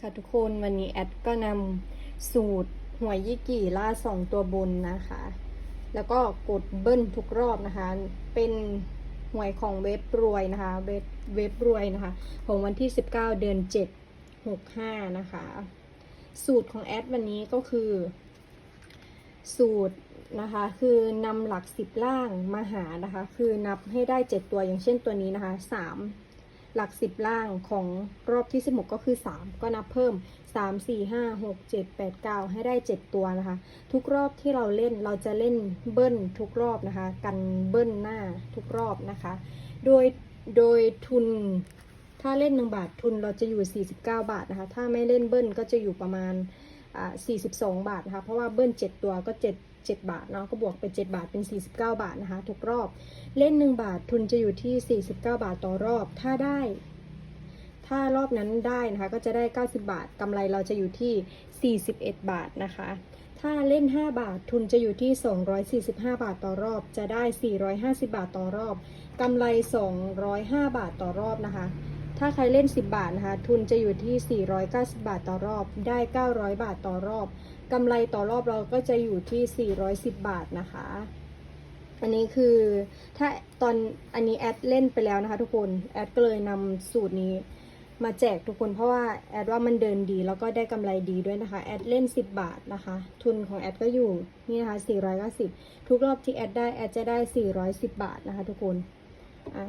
ค่ะทุกคนวันนี้แอดก็นำสูตรหวยยี่กี่ล่าสองตัวบนนะคะ แล้วก็กดเบิ้ลทุกรอบนะคะ เป็นหวยของเว็บรวยนะคะ เว็บเว็บรวยนะคะ ของวันที่ 19 เดือน 7 65 นะคะ สูตรของแอดวันนี้ก็คือ สูตรนะคะคือนำหลักสิบล่างมาหานะคะ คือนับให้ได้ 7 ตัวอย่างเช่นตัวนี้นะคะ 3 หลักสิบล่างของรอบที่ 16 ก็คือ 3 ก็นับเพิ่ม 3 4 5 6 7 8 9 ให้ได้ 7 ตัวนะคะ ทุกรอบที่เราเล่นเราจะเล่นเบิ้ลทุกรอบนะคะ กันเบิ้ลหน้าทุกรอบนะคะ โดยโดยทุนถ้าเล่น 1 บาททุนเราจะอยู่ 49 บาทนะคะ ถ้าไม่เล่นเบิ้ลก็จะอยู่ประมาณอ่า42 บาทนะคะ เพราะว่าเบิ้ล 7 ตัวก็ 7 7 บาทเนาะก็บวกเป็น7บาทเป็น 49 บาทนะคะทุกรอบ เล่น 1 บาททุนจะอยู่ที่ 49 บาทต่อรอบ ถ้าได้ ถ้ารอบนั้นได้นะคะก็จะได้ 90 บาทกำไรเราจะอยู่ที่ 41 บาทนะคะ ถ้าเล่น 5 บาททุนจะอยู่ที่ 245 บาทต่อรอบ จะได้ 450 บาทต่อรอบกำไร 205 บาทต่อรอบนะคะถ้าใครเล่น 10 บาทนะคะ ทุนจะอยู่ที่ 490 บาทต่อรอบ ได้ 900 บาทต่อรอบ กำไรต่อรอบเราก็จะอยู่ที่ 410 บาทนะคะ อันนี้คือถ้าตอนอันนี้แอดเล่นไปแล้วนะคะทุกคน แอดก็เลยนำสูตรนี้มาแจกทุกคนเพราะว่าแอดว่ามันเดินดีแล้วก็ได้กำไรดีด้วยนะคะ แอดเล่น 10 บาทนะคะ ทุนของแอดก็อยู่นี่นะคะ 490 ทุกรอบที่แอดได้แอดจะได้ 410 บาทนะคะ ทุกคนอะ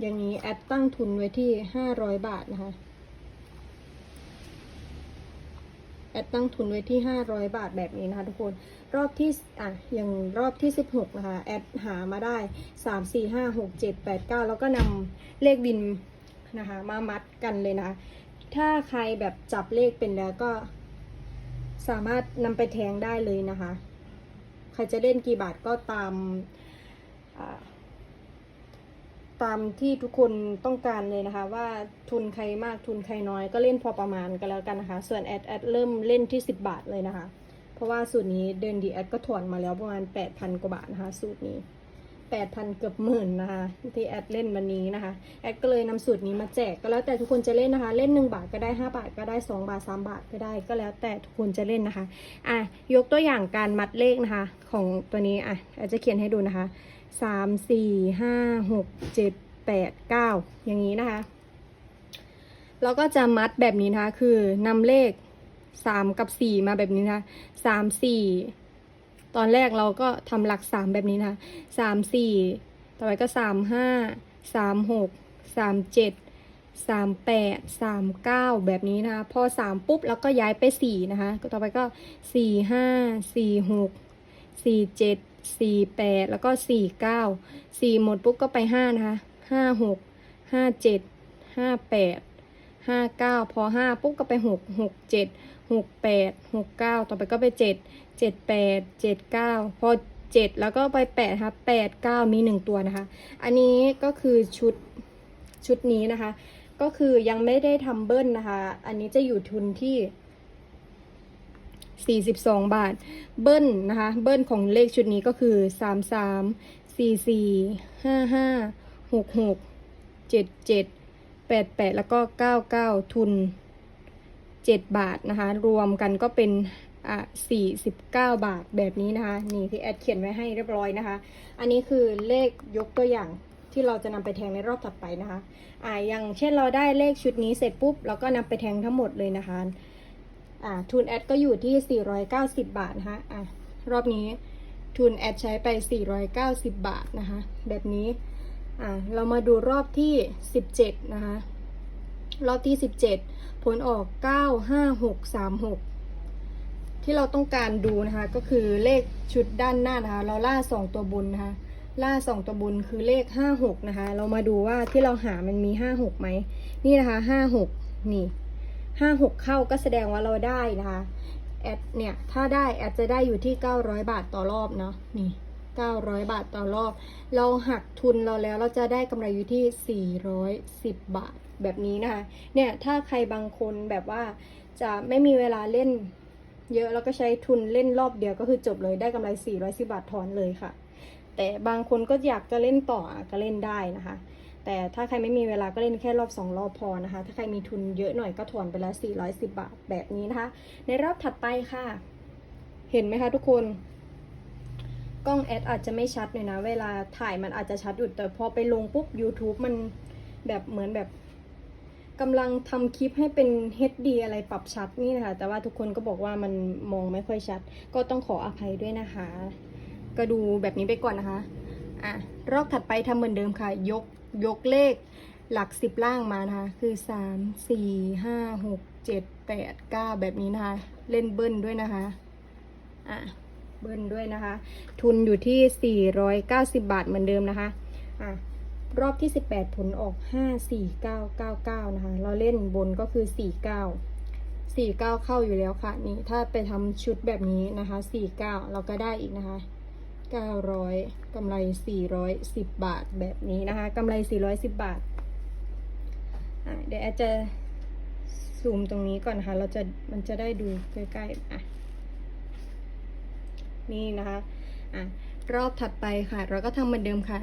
อย่างนี้แอดตั้งทุนไว้ที่ 500 บาทนะคะ แอดตั้งทุนไว้ที่ 500 บาทแบบนี้นะคะทุกคน รอบที่อะอย่างรอบที่ 16 นะคะ แอดหามาได้ 3 4 5 6 7 8 9 แล้วก็นำเลขบินนะคะ มามัดกันเลยนะ ถ้าใครแบบจับเลขเป็นแล้วก็สามารถนำไปแทงได้เลยนะคะ ใครจะเล่นกี่บาทก็ตามอ่า ตามที่ทุกคนต้องการเลยนะคะ ว่าทุนใครมากทุนใครน้อยก็เล่นพอประมาณกันแล้วกันนะคะ ส่วนแอดแอดเริ่มเล่นที่ 10 บาทเลยนะคะ เพราะว่าสูตรนี้เดินดีแอดก็ถอนมาแล้วประมาณ 8,000 กว่าบาทนะคะ สูตรนี้ 8,000 เกือบหมื่นนะคะที่แอดเล่นวันนี้นะคะแอดก็เลยนำสูตรนี้มาแจกก็แล้วแต่ทุกคนจะเล่นนะคะ เล่น 1 บาทก็ได้ 5 บาทก็ได้ 2 บาท 3 บาทก็ได้ก็แล้วแต่ทุกคนจะเล่นนะคะอะยกตัวอย่างการมัดเลขนะคะ ของตัวนี้อะแอดจะเขียนให้ดูนะคะ สามสี่ห้าหกเจ็ดแปดเก้าอย่างนี้นะคะเราก็จะมัดแบบนี้นะคะ คือนำเลขสามกับสี่มาแบบนี้นะคะสามสี่ตอนแรกเราก็ทำหลักสามแบบนี้นะคะสามสี่ต่อไปก็สามห้าสามหกสามเจ็ดสามแปดสามเก้าแบบนี้นะคะ พอสามปุ๊บแล้วก็ย้ายไปสี่นะคะ ต่อไปก็สี่ห้าสี่หกสี่เจ็ด สี่แปดแล้วก็สี่เก้าสี่หมดปุ๊บก็ไปห้านะคะห้าหกห้าเจ็ดห้าแปดห้าเก้าพอห้าปุ๊บก็ไปหกหกเจ็ดหกแปดหกเก้าต่อไปก็ไปเจ็ดเจ็ดแปดเจ็ดเก้าพอเจ็ดแล้วก็ไปแปดนะคะแปดเก้ามีหนึ่งตัวนะคะ อันนี้ก็คือชุดชุดนี้นะคะ ก็คือยังไม่ได้ทำเบิ้ลนะคะ อันนี้จะอยู่ทุนที่ 42 บาท เบิ้ลนะคะ เบิ้ลของเลขชุดนี้ก็คือ 3 3 4 4 5 5 6 6 7 7 8 8 แล้วก็ 9 9 ทุน 7 บาทนะคะ รวมกันก็เป็นอะ49 บาทแบบนี้นะคะ นี่ที่แอดเขียนไว้ให้เรียบร้อยนะคะ อันนี้คือเลขยกตัวอย่างที่เราจะนำไปแทงในรอบถัดไปนะคะ อ่าอย่างเช่นเราได้เลขชุดนี้เสร็จปุ๊บเราก็นำไปแทงทั้งหมดเลยนะคะ อ่าทุนแอดก็อยู่ที่ 490 บาทนะคะอ่ารอบนี้ทุนแอดใช้ไป 490 บาทนะคะแบบนี้อ่าเรามาดูรอบที่ 17 นะคะ รอบที่ 17 ผลออก 95636 ที่เราต้องการดูนะคะ ก็คือเลขชุดด้านหน้านะคะ เราล่า 2 ตัวบนนะคะ ล่า 2 ตัวบนคือเลข 56 นะคะ เรามาดูว่าที่เราหามันมี 56ไหมนี่นะคะ 56 นี่ ห้าหกเข้าก็แสดงว่าเราได้นะคะแอดเนี่ย ถ้าได้แอดจะได้อยู่ที่ 900 บาทต่อรอบเนาะนี่900 บาทต่อรอบ เราหักทุนเราแล้วเราจะได้กำไรอยู่ที่ 410 บาทแบบนี้นะคะเนี่ยถ้าใครบางคนแบบว่าจะไม่มีเวลาเล่น เยอะแล้วก็ใช้ทุนเล่นรอบเดียวก็คือจบเลยได้กำไร 410 บาทถอนเลยค่ะ แต่บางคนก็อยากจะเล่นต่อก็เล่นได้นะคะ แต่ถ้าใครไม่มีเวลาก็เล่นแค่รอบสองรอบพอนะคะ ถ้าใครมีทุนเยอะหน่อยก็ถอนไปละ410 บาทแบบนี้นะคะ ในรอบถัดไปค่ะ เห็นไหมคะทุกคน กล้องแอดอาจจะไม่ชัดหน่อยนะ เวลาถ่ายมันอาจจะชัดอยู่แต่พอไปลงปุ๊บ YouTube มันแบบเหมือนแบบกำลังทำคลิปให้เป็น HD อะไรปรับชัดนี่นะคะ แต่ว่าทุกคนก็บอกว่ามันมองไม่ค่อยชัด ก็ต้องขออภัยด้วยนะคะ ก็ดูแบบนี้ไปก่อนนะคะ อะ รอบถัดไปทำเหมือนเดิมค่ะ ยก ยกเลขหลักสิบล่างมานะคะ คือสามสี่ห้าหกเจ็ดแปดเก้าแบบนี้นะคะ เล่นเบิ้ลด้วยนะคะ อะ เบิ้ลด้วยนะคะ ทุนอยู่ที่490บาทเหมือนเดิมนะคะ อะ รอบที่18ผลออก5 4 9 9 9นะคะ เราเล่นบนก็คือ49 49เก้าเข้าอยู่แล้วค่ะ นี่ ถ้าไปทำชุดแบบนี้นะคะ49เราก็ได้อีกนะคะ 900กำไร 410 บาทแบบนี้นะคะกำไร 410 บาท เดี๋ยวแอดจะซูมตรงนี้ก่อนนะคะ เราจะมันจะได้ดูใกล้ๆอะนี่นะคะอะรอบถัดไปค่ะ เราก็ทำเหมือนเดิมค่ะ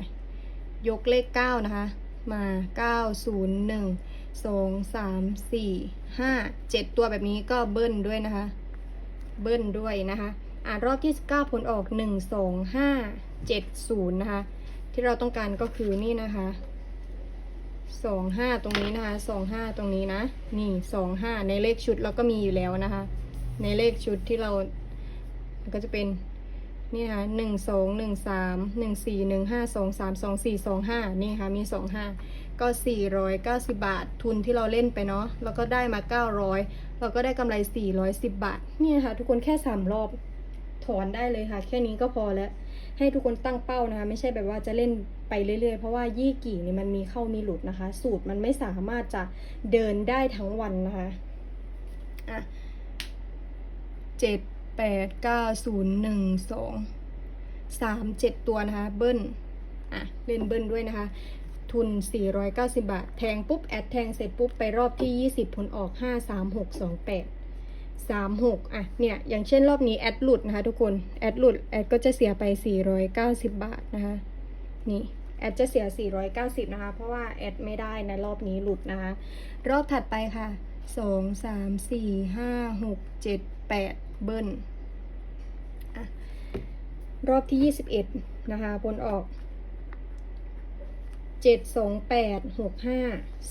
ยกเลข 9 นะคะ มา 9 0 1 2 3 4 5 7 ตัวแบบนี้ก็เบิ้ลด้วยนะคะ เบิ้ลด้วยนะคะ อ่านรอบที่ 19 ผลออก 1 2 5 7 0 นะคะ ที่เราต้องการก็คือนี่นะคะ 2 5 ตรงนี้นะคะ 2 5 ตรงนี้นะ นี่ 2 5 ในเลขชุดเราก็มีอยู่แล้วนะคะ ในเลขชุดที่เราก็จะเป็นนี่ค่ะหนึ่งสองหนึ่งสามหนึ่งสี่หนึ่งห้าสองสามสองสี่สองห้านี่ค่ะมีสองห้าก็สี่ร้อยเก้าสิบบาททุนที่เราเล่นไปเนาะแล้วก็ได้มาเก้าร้อยเราก็ได้กำไรสี่ร้อยสิบบาท นี่ค่ะทุกคนแค่สามรอบ ถอนได้เลยค่ะ แค่นี้ก็พอแล้ว ให้ทุกคนตั้งเป้านะคะ ไม่ใช่แบบว่าจะเล่นไปเรื่อยๆ เพราะว่ายี่กี่นี่มันมีเข้ามีหลุดนะคะ สูตรมันไม่สามารถจะเดินได้ทั้งวันนะคะอะเจ็ดแปดเก้าศูนย์หนึ่งสองสามเจ็ดตัวนะคะ เบิ้ลอะเล่นเบิ้ลด้วยนะคะ ทุน 490 บาท แทงปุ๊บ แอดแทงเสร็จปุ๊บ ไปรอบที่ 20 ผลออก 5 3 6 2 8 3 6อะเนี่ยอย่างเช่นรอบนี้แอดหลุดนะคะทุกคนแอดหลุดแอดก็จะเสียไป 490 บาทนะคะนี่แอดจะเสีย 490 นะคะ เพราะว่าแอดไม่ได้ในะรอบนี้หลุดนะคะรอบถัดไปค่ะ 2 3 4 5 6 7 8 เบิ้ลอะรอบที่ 21 นะคะผลออก เจ็ดสองแปดหกห้า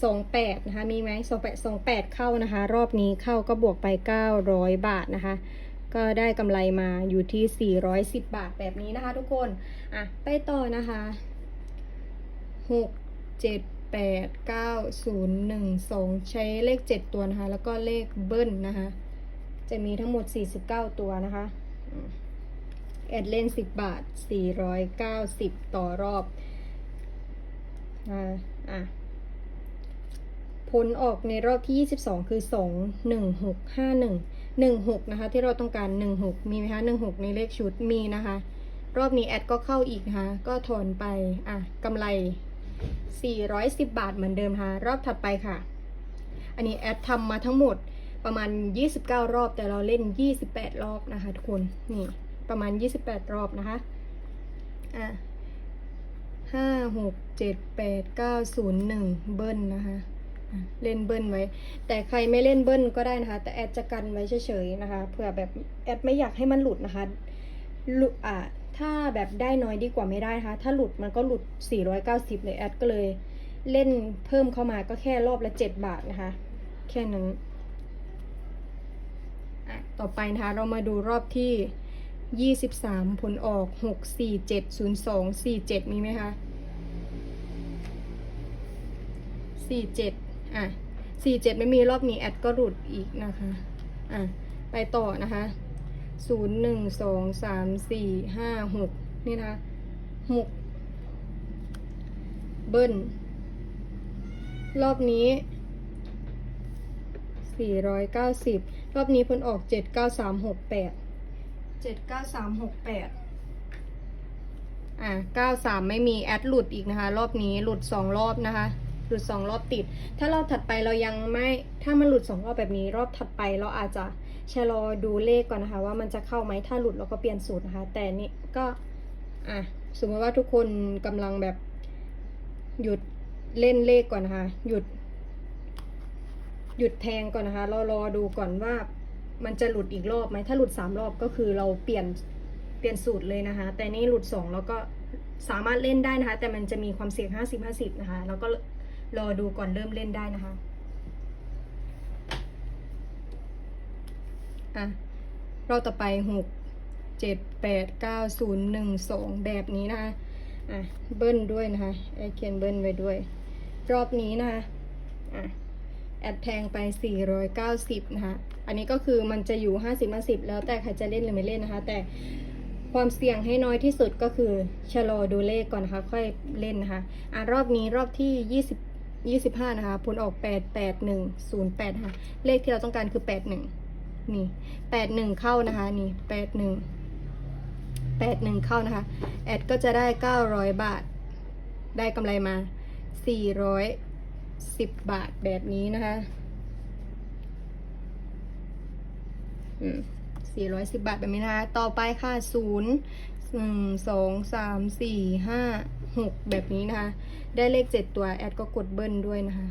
สองแปดนะคะมีไหมสองแปดสองแปดเข้านะคะ รอบนี้เข้าก็บวกไปเก้าร้อยบาทนะคะ ก็ได้กำไรมาอยู่ที่สี่ร้อยสิบบาทแบบนี้นะคะทุกคนอะไปต่อนะคะหกเจ็ดแปดเก้าศูนย์หนึ่งสองใช้เลขเจ็ดตัวนะคะ แล้วก็เลขเบิ้ลนะคะ จะมีทั้งหมดสี่สิบเก้าตัวนะคะแอดเล่นสิบบาทสี่ร้อยเก้าสิบต่อรอบ อะผลออกในรอบที่ 22 คือ 2 1 6 5 1 1 6 นะคะ ที่เราต้องการ 1 6 มีไหมคะ 1 6 ในเลขชุดมีนะคะ รอบนี้แอดก็เข้าอีกนะคะ ก็ถอนไปอะกำไร 410 บาทเหมือนเดิมนะคะรอบถัดไปค่ะ อันนี้แอดทำมาทั้งหมดประมาณ 29 รอบ แต่เราเล่น 28 รอบนะคะ ทุกคน นี่ ประมาณ 28 รอบนะคะ อะ ห้าหกเจ็ดแปดเก้าศูนย์หนึ่งเบิ้ลนะคะเล่นเบิ้ลไว้ แต่ใครไม่เล่นเบิ้ลก็ได้นะคะ แต่แอดจะกันไว้เฉยๆนะคะเผื่อแบบแอดไม่อยากให้มันหลุดนะคะหลุดอะถ้าแบบได้น้อยดีกว่าไม่ได้นะคะ ถ้าหลุดมันก็หลุด 490 เลยแอดก็เลย เล่นเพิ่มเข้ามาก็แค่รอบละ 7 บาทนะคะ แค่นั้นต่อไปนะคะ เรามาดูรอบที่ 23 ผลออก 6 4 7 0 2 4 7 มีไหมคะ 47อะ47ไม่มีรอบนี้แอดก็หลุดอีกนะคะ อะ ไปต่อนะคะ0 1 2 3 4 5 6นี่นะคะ6เบิ้ล รอบนี้490รอบนี้ผลออก79368เจ็ดเก้าสามหกแปดอ่าเก้าสามไม่มีแอดหลุดอีกนะคะ รอบนี้หลุดสองรอบนะคะ หลุดสองรอบติด ถ้ารอบถัดไปเรายังไม่ ถ้ามันหลุดสองรอบแบบนี้ รอบถัดไปเราอาจจะชะลอดูเลขก่อนนะคะ ว่ามันจะเข้าไหมถ้าหลุดเราก็เปลี่ยนสูตรนะคะ แต่นี่ก็อะสมมติว่าทุกคนกำลังแบบหยุดเล่นเลขก่อนนะคะ หยุด หยุดแทงก่อนนะคะรารอดูก่อนว่ามันจะหลุดอีกรอบไหมถ้าหลุดสามรอบก็คือเราเปลี่ยนเปลี่ยนสูตรเลยนะคะ แต่นี่หลุดสองแล้วก็สามารถเล่นได้นะคะ แต่มันจะมีความเสี่ยงห้าสิบห้าสิบนะคะ แล้วก็ รอดูก่อนเริ่มเล่นได้นะคะ อะรอบต่อไปหกเจ็ดแปดเก้าศูนย์หนึ่งสองแบบนี้นะคะ อะ เบิ้ลด้วยนะคะไอเขียนเบิ้ลไว้ด้วย รอบนี้นะคะ อะ แอดแทงไป 490 นะคะ อันนี้ก็คือมันจะอยู่ 50 50 แล้วแต่ใครจะเล่นหรือไม่เล่นนะคะ แต่ความเสี่ยงให้น้อยที่สุดก็คือชะลอดูเลขก่อนนะคะ ค่อยเล่นนะคะ อะ รอบนี้รอบที่ 20 25 นะคะ ผลออก 88108นะคะเลขที่เราต้องการคือ 81 นี่ 81 เข้านะคะ นี่ 81 81 เข้านะคะ แอดก็จะได้ 900 บาท ได้กำไรมา400สิบบาทแบบนี้นะคะอืมสี่ร้อยสิบบาทแบบนี้นะคะ ต่อไปค่ะศูนย์ หนึ่งสองสามสี่ห้าหกแบบนี้นะคะ ได้เลขเจ็ดตัว แอดก็กดเบิ้ลด้วยนะคะ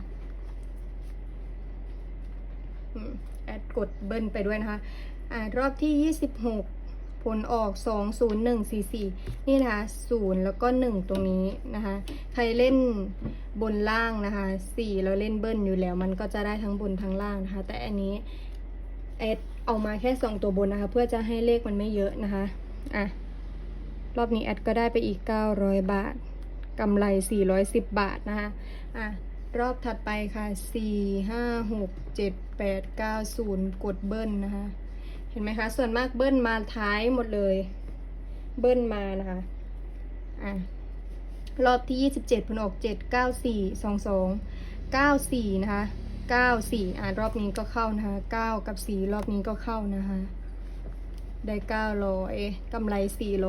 แอดกดเบิ้ลไปด้วยนะคะอ่ารอบที่ยี่สิบหกผลออกสองศูนย์หนึ่งสี่สี่นี่นะคะศูนย์แล้วก็หนึ่งตรงนี้นะคะ ใครเล่นบนล่างนะคะสี่เราเล่นเบิ้ลอยู่แล้ว มันก็จะได้ทั้งบนทั้งล่างนะคะ แต่อันนี้แอดเอามาแค่สองตัวบนนะคะ เพื่อจะให้เลขมันไม่เยอะนะคะ อะ รอบนี้แอดก็ได้ไปอีก 900 บาทกำไร 410 บาทนะคะอะรอบถัดไปค่ะ 4 5 6 7 8 9 0 กดเบิ้ลนะคะ เห็นไหมคะ ส่วนมากเบิ้ลมาท้ายหมดเลย เบิ้ลมานะคะอะรอบที่ 27ผลออก7 9 4 2 2 9 4 นะคะ 9 4อ่ารอบนี้ก็เข้านะคะ 9 กับ 4 รอบนี้ก็เข้านะคะ ได้ 900กำไร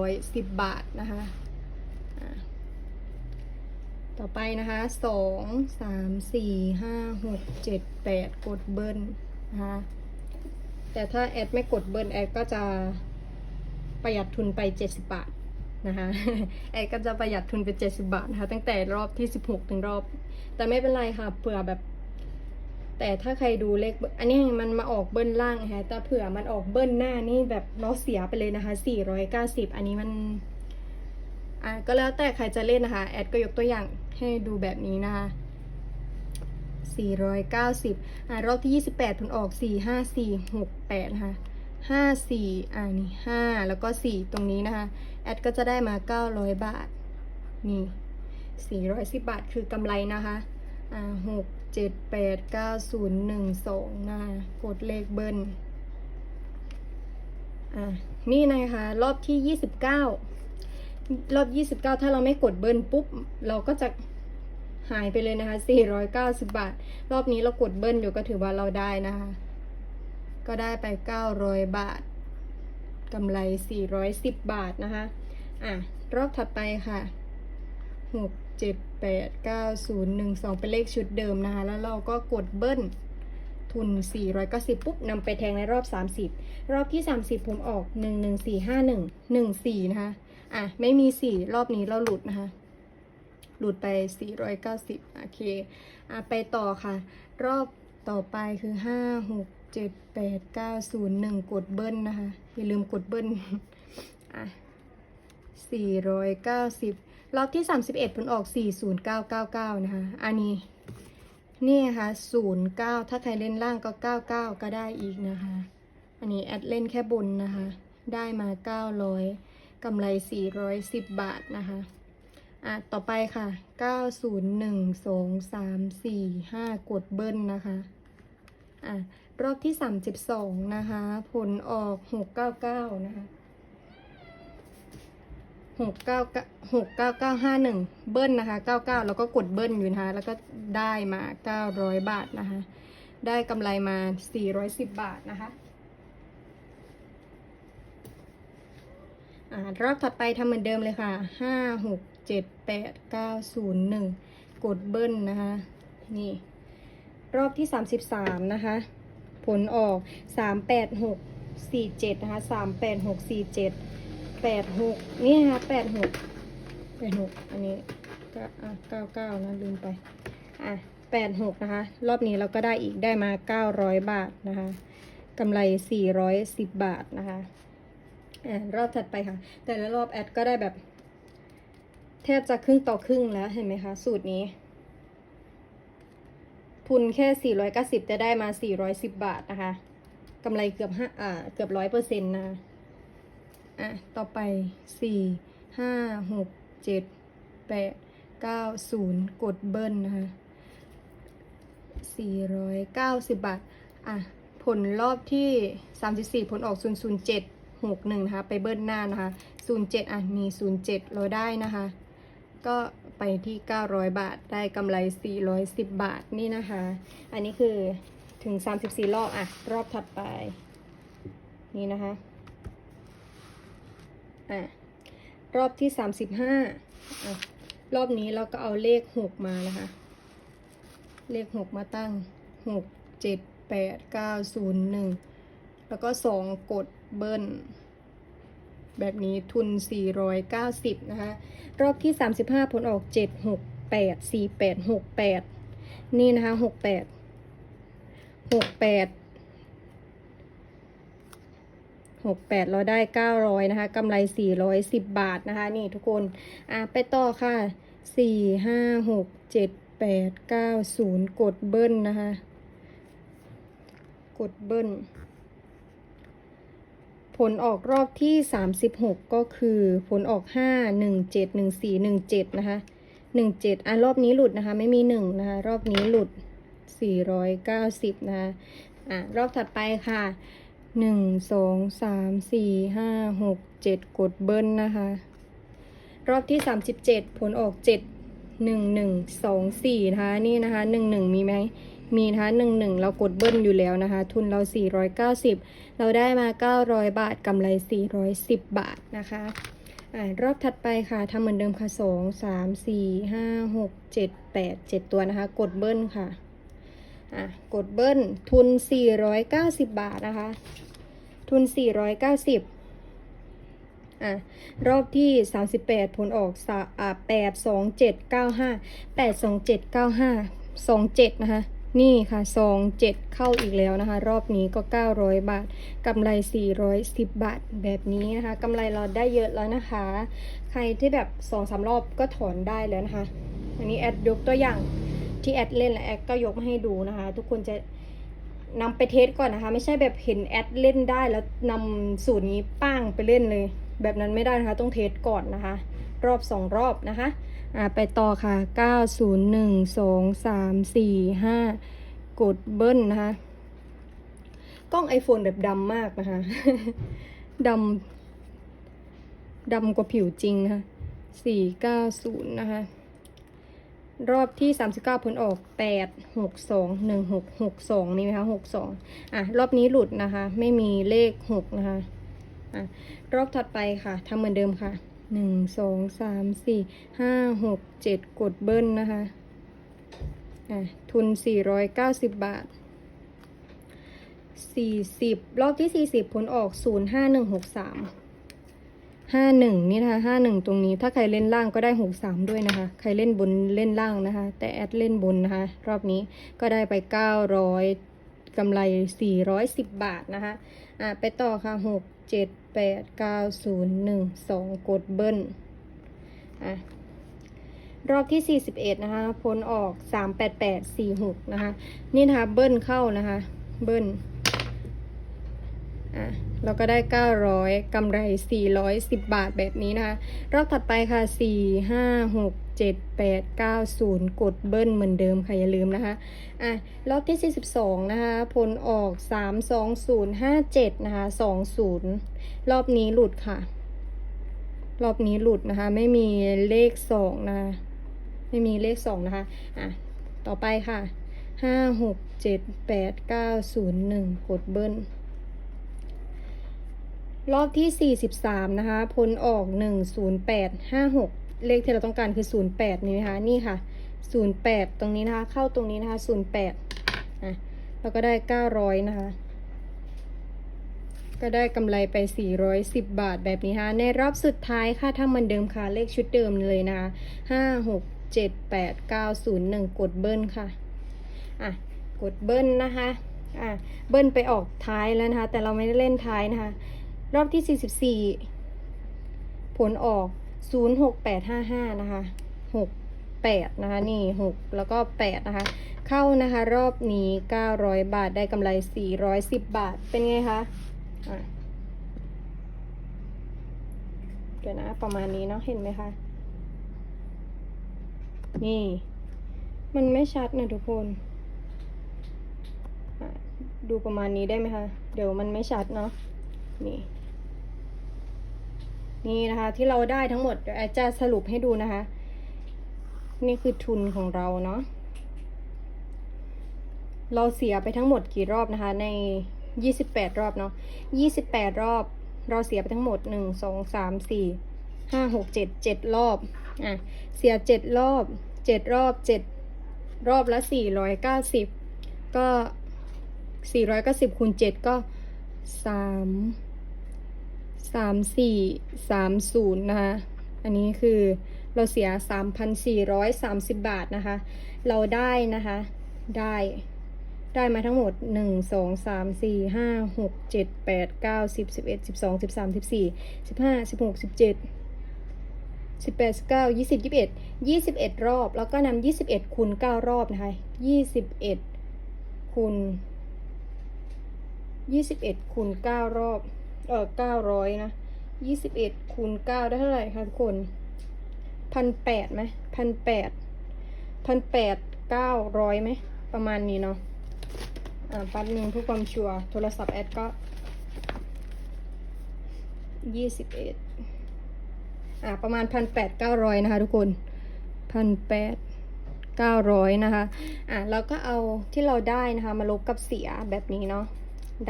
410 บาทนะคะต่อไปนะคะ2 3 4 5 6 7 8กดเบิ้ลนะคะแต่ถ้าแอดไม่กดเบิ้ลแอดก็จะประหยัดทุนไป70บาทนะคะแอดก็จะประหยัดทุนไป70บาทนะคะตั้งแต่รอบที่16ถึงรอบ แต่ไม่เป็นไรค่ะเผื่อแบบ แต่ถ้าใครดูเลข อันนี้มันมาออกเบิ้ลล่างนะคะแต่เผื่อมันออกเบิ้ลหน้านี่แบบเราเสียไปเลยนะคะ 490 อันนี้มันอะก็แล้วแต่ใครจะเล่นนะคะ แอดก็ยกตัวอย่างให้ดูแบบนี้นะคะ 490 อะรอบที่ 28ผลออก 4 5 4 6 8นะคะ5 4อ่านี่5แล้วก็ 4 ตรงนี้นะคะ แอดก็จะได้มา 900 บาท นี่ 410 บาทคือกำไรนะคะ อ่า6 7 8 9 0 1 2นะคะกดเลขเบิ้ลอ่านี่นะคะรอบที่29รอบ29ถ้าเราไม่กดเบิ้ลปุ๊บ เราก็จะหายไปเลยนะคะ490บบาท รอบนี้เรากดเบิ้ลอยู่ก็ถือว่าเราได้นะคะ ก็ได้ไป900บาทกำไร410บบาทนะคะ อะ รอบถัดไปค่ะ6 7 8 9 0 1 2 เป็นเลขชุดเดิมนะคะ แล้วเราก็กดเบิ้ลทุน 490 ปุ๊บนำไปแทงในรอบ 30 รอบที่ 30 ผมออก 1 1 4 5 1 1 4 นะคะ อะ ไม่มี 4 รอบนี้เราหลุดนะคะ หลุดไป 490 โอเค อะ ไปต่อค่ะ รอบต่อไปคือ 5 6 7 8 9 0 1 กดเบิ้ลนะคะ อย่าลืมกดเบิ้ลอะ490 รอบที่ 31ผลออก 40999 นะคะ อันนี้นี่นะคะ09 ถ้าใครเล่นล่างก็ 99 ก็ได้อีกนะคะ อันนี้แอดเล่นแค่บนนะคะ ได้มา 900กำไร 410 บาทนะคะ อะ ต่อไปค่ะ 901 2 3 4 5 กดเบิ้ลนะคะ อะ รอบที่ 32 นะคะ ผลออก 699 นะคะ หกเก้าหกเก้าเก้าห้าหนึ่งเบิ้ลนะคะเก้าเก้าแล้วก็กดเบิ้ลอยู่นะคะแล้วก็ได้มาเก้าร้อยบาทนะคะ ได้กำไรมาสี่ร้อยสิบบาทนะคะรอบถัดไปทำเหมือนเดิมเลยค่ะห้าหกเจ็ดแปดเก้าศูนย์หนึ่งกดเบิ้ลนะคะ นี่ รอบที่สามสิบสามนะคะ ผลออกสามแปดหกสี่เจ็ดนะคะสามแปดหกสี่เจ็ด แปดหกนี่นะคะแปดหกแปดหกอันนี้ก็อะเก้าเก้านะลืมไป อะแปดหกนะคะ รอบนี้เราก็ได้อีกได้มาเก้าร้อยบาทนะคะกำไรสี่ร้อยสิบบาทนะคะอ่ารอบถัดไปค่ะ แต่ละรอบแอดก็ได้แบบ แทบจะครึ่งต่อครึ่งแล้วเห็นไหมคะ สูตรนี้ ทุนแค่สี่ร้อยเก้าสิบจะได้มาสี่ร้อยสิบบาทนะคะกำไรเกือบห้าอ่าเกือบร้อยเปอร์เซ็นต์นะคะ อะ ต่อไปสี่ห้าหกเจ็ดแปดเก้าศูนย์กดเบิ้ลนะคะสี่ร้อยเก้าสิบบาท อะ ผลรอบที่สามสิบสี่ผลออกศูนย์ศูนย์เจ็ดหกหนึ่งนะคะ ไปเบิ้ลหน้านะคะศูนย์เจ็ดอะ มีศูนย์เจ็ดเราได้นะคะ ก็ไปที่ 900 บาท ได้กำไร 410 บาท นี่นะคะ อันนี้คือถึง 34 รอบ อะ รอบถัดไป นี่นะคะ รอบที่สามสิบห้ารอบนี้เราก็เอาเลขหกมานะคะ เลขหกมาตั้งหกเจ็ดแปดเก้าศูนย์หนึ่งแล้วก็สองกดเบิ้ลแบบนี้ทุนสี่ร้อยเก้าสิบนะคะ รอบที่สามสิบห้าผลออกเจ็ดหกแปดสี่แปดหกแปดนี่นะคะหกแปดหกแปด 6 8 68 เราได้ 900 นะคะกำไร 410 บาทนะคะ นี่ทุกคน อะ ไปต่อค่ะ 4 5 6 7 8 9 0 กดเบิ้ลนะคะ กดเบิ้ล ผลออกรอบที่ 36 ก็คือผลออก 5 1 7 1 4 1 7 นะคะ17อะรอบนี้หลุดนะคะ ไม่มี1นะคะ รอบนี้หลุด490นะคะ อะ รอบถัดไปค่ะ หนึ่งสองสามสี่ห้าหกเจ็ดกดเบิ้ลนะคะ รอบที่สามสิบเจ็ดผลออกเจ็ดหนึ่งหนึ่งสองสี่นะคะนี่นะคะหนึ่งหนึ่งมีไหมมีนะคะหนึ่งหนึ่งเรากดเบิ้ลอยู่แล้วนะคะ ทุนเราสี่ร้อยเก้าสิบเราได้มาเก้าร้อยบาทกำไรสี่ร้อยสิบบาทนะคะอรอบถัดไปค่ะทำเหมือนเดิมค่ะสองสามสี่ห้าหกเจ็ดแปดเจ็ดตัวนะคะ กดเบิ้ลค่ะ อะกดเบิ้ลทุน 490 บาทนะคะ ทุน 490อะรอบที่ 38 ผลออกสาอะ8 2 7 9 5 8 2 7 9 5 2 7 นะคะ นี่ค่ะซอง7เข้าอีกแล้วนะคะ รอบนี้ก็ 900 บาทกำไร 410 บาท แบบนี้นะคะกำไรเราได้เยอะแล้วนะคะ ใครที่แบบ2อสรอบก็ถอนได้แล้วนะคะ อันนี้แอดยกตัวอย่าง ที่แอดเล่นและแอดก็ยกมาให้ดูนะคะ ทุกคนจะนำไปเทสก่อนนะคะ ไม่ใช่แบบเห็นแอดเล่นได้แล้วนำสูตรนี้ป้างไปเล่นเลย แบบนั้นไม่ได้นะคะ ต้องเทสก่อนนะคะ รอบ2รอบนะคะอ่าไปต่อค่ะ 9 0 1 2 3 4 5 กดเบิ้ลนะคะ กล้อง iPhone แบบดำมากนะคะดำดำกว่าผิวจริงนะคะ490 นะคะ รอบที่ 39ผลออก 8 6 2 1 6 6 2 นี่ไหมคะ6 2 อะ รอบนี้หลุดนะคะ ไม่มีเลข 6 นะคะ อะ รอบถัดไปค่ะทำเหมือนเดิมค่ะหนึ่งสองสามสี่ห้าหกเจ็ดกดเบิ้ลนะคะ อะ ทุนสี่ร้อยเก้าสิบบาทสี่สิบรอบที่สี่สิบผลออกศูนย์ ห้าหนึ่งนี่นะคะห้าหนึ่งตรงนี้ ถ้าใครเล่นล่างก็ได้หกสามด้วยนะคะ ใครเล่นบนเล่นล่างนะคะ แต่แอดเล่นบนนะคะ รอบนี้ก็ได้ไปเก้าร้อยกำไรสี่ร้อยสิบบาทนะคะ อะไปต่อค่ะหกเจ็ดแปดเก้าศูนย์หนึ่งสองกดเบิ้ล อะรอบที่สี่สิบเอ็ดนะคะ ผลออกสามแปดแปดสี่หกนะคะ นี่นะคะ เบิ้ลเข้านะคะ เบิ้ล อะเราก็ได้เก้าร้อยกำไรสี่ร้อยสิบบาทแบบนี้นะคะ รอบถัดไปค่ะสี่ห้าหกเจ็ดแปดเก้าศูนย์กดเบิ้ลเหมือนเดิมค่ะ อย่าลืมนะคะ อะ รอบที่ 42 นะคะ ผลออก 32057 นะคะ 20 รอบนี้หลุดค่ะ รอบนี้หลุดนะคะ ไม่มีเลข 2 นะคะ ไม่มีเลข 2 นะคะ อะ ต่อไปค่ะ 5 6 7 8 9 0 1 กดเบิ้ล รอบที่ 43 นะคะผลออก 10856 เลขที่เราต้องการคือ 08 นี่นะคะ นี่ค่ะ 08 ตรงนี้นะคะ เข้าตรงนี้นะคะ 08อะเราก็ได้ 900 นะคะ ก็ได้กำไรไป 410 บาทแบบนี้ค่ะ ในรอบสุดท้ายค่ะ ถ้ามือนเดิมค่ะ เลขชุดเดิมเลยนะคะ5 6เจ็ดแปดเก้าศูนย์หนึ่งกดเบิ้ลค่ะ อะ กดเบิ้ลนะคะ อะ เบิ้ลไปออกท้ายแล้วนะคะ แต่เราไม่ได้เล่นท้ายนะคะ รอบที่ 44 ผลออก 06855 นะคะ 68 นะคะ นี่ 6 แล้วก็ 8 นะคะ เข้านะคะ รอบนี้ 900 บาท ได้กำไร 410 บาท เป็นไงคะะเดี๋ยวนะ ประมาณนี้เนาะ เห็นไหมคะ นี่ มันไม่ชัดนะทุกคนดูประมาณนี้ได้ไหมคะ เดี๋ยวมันไม่ชัดเนาะ นี่ นี่นะคะที่เราได้ทั้งหมดแอจะสรุปให้ดูนะคะ นี่คือทุนของเราเนาะเราเสียไปทั้งหมดกี่รอบนะคะ ใน 28 รอบเนาะ28 รอบ เราเสียไปทั้งหมด 1 2 3 4 5 6 7 7 รอบ อะ เสีย 7 รอบ 7 รอบ 7 รอบละ 490 ก็ 490คูณ7ก็ 3 สามสี่สามศูนย์นะคะ อันนี้คือเราเสียสามพันสี่ร้อยสามสิบบาทนะคะ เราได้นะคะ ได้ได้มาทั้งหมดหนึ่งสองสามสี่ห้าหกเจ็ดแปดเก้าสิบสิบเอ็ดสิบสองสิบสามสิบสี่สิบห้าสิบหกสิบเจ็ดสิบแปดสิบเก้ายี่สิบยี่สิบเอ็ดยี่สิบเอ็ดรอบ แล้วก็นำยี่สิบเอ็ดคูณเก้ารอบนะคะยี่สิบเอ็ดคูณยี่สิบเอ็ดคูณเก้ารอบ เออเก้าร้อยนะยี่สิบเอ็ดคูณเก้าได้เท่าไหร่คะทุกคนพันแปดไหมพันแปดพันแปดเก้าร้อยไหม ประมาณนี้เนาะอ่าปัดหนึ่งเพื่อความชัวร์โทรศัพท์แอดก็ยี่สิบเอ็ดอ่าประมาณพันแปดเก้าร้อยนะคะทุกคนพันแปดเก้าร้อยนะคะ อะเราก็เอาที่เราได้นะคะ มาลบกับเสียแบบนี้เนาะ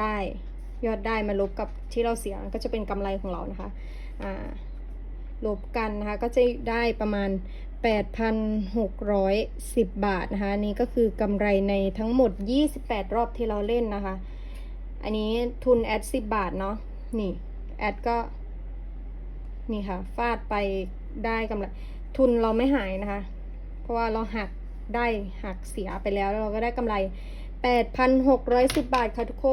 ได้ ยอดได้มาลบกับที่เราเสียก็จะเป็นกำไรของเรานะคะอ่าลบกันนะคะก็จะได้ประมาณ 8,610 บาทนะคะนี้ก็คือกำไรในทั้งหมด 28 รอบที่เราเล่นนะคะ อันนี้ทุนแอด 10 บาทเนาะนี่แอดก็ นี่ค่ะ ฟาดไปได้กำไร ทุนเราไม่หายนะคะ เพราะว่าเราหักได้หักเสียไปแล้วแล้วเราก็ได้กำไร 8,610 บาทค่ะทุกค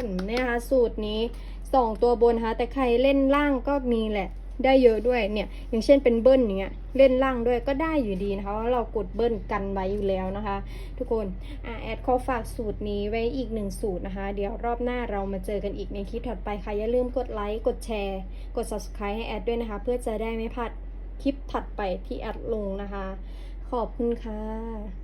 นเนี่ยนะคะสูตรนี้ 2 ตัวบนนะคะแต่ใครเล่นล่างก็มีแหละ ได้เยอะด้วยเนี่ย อย่างเช่นเป็นเบิ้ลอย่างเงี้ยเล่นล่างด้วยก็ได้อยู่ดีนะคะเพราะเรากดเบิ้ลกันไว้อยู่แล้วนะคะ ทุกคนอะแอดขอฝากสูตรนี้ไว้อีกหนึ่งสูตรนะคะ เดี๋ยวรอบหน้าเรามาเจอกันอีกในคลิปถัดไปค่ะอย่าลืมกดไลค์กดแชร์ กด subscribe ให้แอดด้วยนะคะ เพื่อจะได้ไม่พลาดคลิปถัดไปที่แอดลงนะคะ ขอบคุณค่ะ